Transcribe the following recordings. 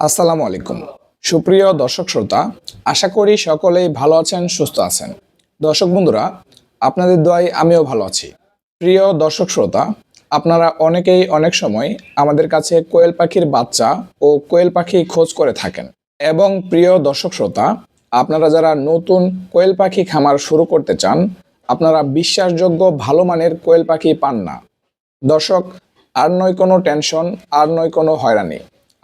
আসসালামু আলাইকুম। সুপ্রিয় দর্শক শ্রোতা, আশা করি সকলেই ভালো আছেন, সুস্থ আছেন। দর্শক বন্ধুরা, আপনাদের দোয়ায় আমিও ভালো আছি। প্রিয় দর্শক শ্রোতা, আপনারা অনেকেই অনেক সময় আমাদের কাছে কোয়েল পাখির বাচ্চা ও কোয়েল পাখি খোঁজ করে থাকেন। এবং প্রিয় দর্শক শ্রোতা, আপনারা যারা নতুন কোয়েল পাখি খামার শুরু করতে চান, আপনারা বিশ্বাসযোগ্য ভালো মানের কোয়েল পাখি পান না। দর্শক, আর নয় কোনো টেনশন, আর নয় কোনো হয়রানি।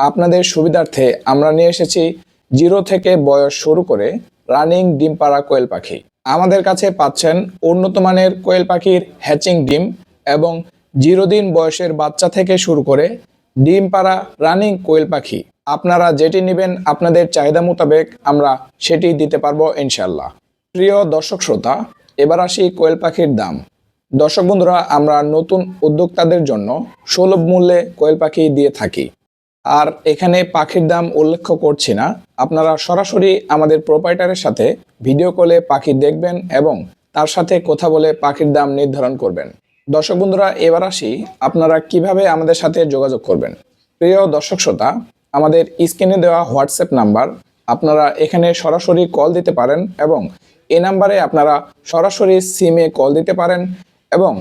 আপনাদের সুবিধার্থে আমরা নিয়ে এসেছি জিরো থেকে বয়স শুরু করে রানিং ডিম পাড়া কোয়েল পাখি। আমাদের কাছে পাচ্ছেন উন্নত মানের কোয়েল পাখির হ্যাচিং ডিম এবং জিরো দিন বয়সের বাচ্চা থেকে শুরু করে ডিম পাড়া রানিং কোয়েল পাখি। আপনারা যেটি নেবেন আপনাদের চাহিদা মোতাবেক আমরা সেটি দিতে পারব ইনশাল্লাহ প্রিয় দর্শক শ্রোতা, এবার আসি কোয়েল পাখির দাম। দর্শক বন্ধুরা, আমরা নতুন উদ্যোক্তাদের জন্য সুলভ মূল্যে কোয়েল পাখি দিয়ে থাকি। আর এখানে পাখির দাম উল্লেখ করছি না। আপনারা সরাসরি আমাদের প্রোপাইটারের সাথে ভিডিও কলে পাখি দেখবেন এবং তার সাথে কথা বলে পাখির দাম নির্ধারণ করবেন। দর্শক বন্ধুরা, এবার আসি আপনারা কীভাবে আমাদের সাথে যোগাযোগ করবেন। প্রিয় দর্শক শ্রোতা, আমাদের স্ক্রিনে দেওয়া হোয়াটসঅ্যাপ নাম্বার, আপনারা এখানে সরাসরি কল দিতে পারেন এবং এই নাম্বারে আপনারা সরাসরি সিমে কল দিতে পারেন এবং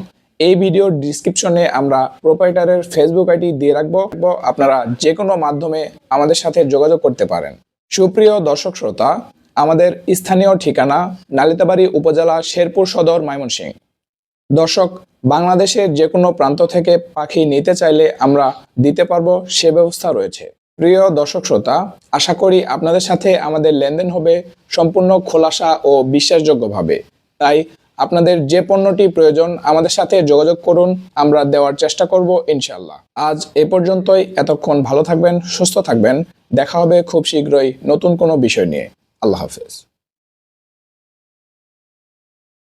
এই ভিডিওর ডিসক্রিপশনে আমরা প্রোপাইটারের ফেসবুক আইডি দিয়ে রাখব। আপনারা যে কোনো মাধ্যমে আমাদের সাথে যোগাযোগ করতে পারেন। সুপ্রিয় দর্শক শ্রোতা, আমাদের স্থানীয় ঠিকানা নালিতাবাড়ি উপজেলা শেরপুর সদর ময়মনসিংহ। দর্শক, বাংলাদেশের যে কোনো প্রান্ত থেকে পাখি নিতে চাইলে আমরা দিতে পারব, সে ব্যবস্থা রয়েছে। প্রিয় দর্শক শ্রোতা, আশা করি আপনাদের সাথে আমাদের লেনদেন হবে সম্পূর্ণ খোলাসা ও বিশ্বাসযোগ্যভাবে। তাই আপনাদের যে পণ্যটি প্রয়োজন, আমাদের সাথে যোগাযোগ করুন। আমরা দেওয়ার চেষ্টা করব ইনশাল্লাহ আজ এ পর্যন্তই। এতক্ষণ ভালো থাকবেন, সুস্থ থাকবেন। দেখা হবে খুব শীঘ্রই নতুন কোনো বিষয় নিয়ে। আল্লাহ হাফেজ।